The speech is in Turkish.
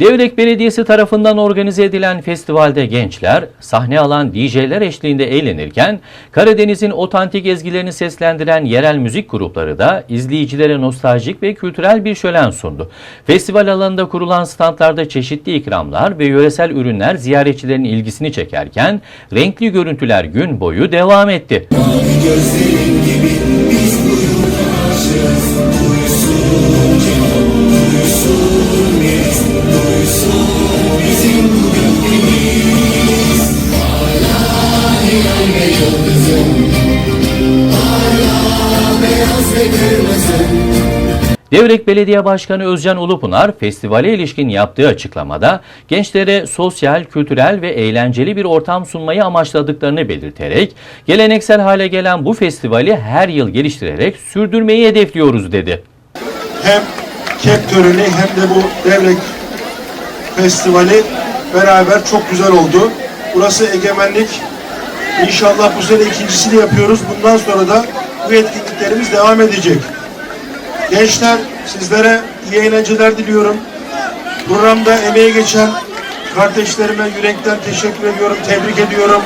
Devrek Belediyesi tarafından organize edilen festivalde gençler, sahne alan DJ'ler eşliğinde eğlenirken, Karadeniz'in otantik ezgilerini seslendiren yerel müzik grupları da izleyicilere nostaljik ve kültürel bir şölen sundu. Festival alanında kurulan standlarda çeşitli ikramlar ve yöresel ürünler ziyaretçilerin ilgisini çekerken, renkli görüntüler gün boyu devam etti. Devrek Belediye Başkanı Özcan Ulupınar festivale ilişkin yaptığı açıklamada gençlere sosyal, kültürel ve eğlenceli bir ortam sunmayı amaçladıklarını belirterek geleneksel hale gelen bu festivali her yıl geliştirerek sürdürmeyi hedefliyoruz dedi. hem kep töreni hem de bu Devrek Festivali beraber çok güzel oldu. Burası Egemenlik. İnşallah bu sene ikincisini yapıyoruz. Bundan sonra da bu etkinliklerimiz devam edecek. Gençler sizlere iyi eğlenceler diliyorum. Programda emeği geçen kardeşlerime yürekten teşekkür ediyorum, tebrik ediyorum.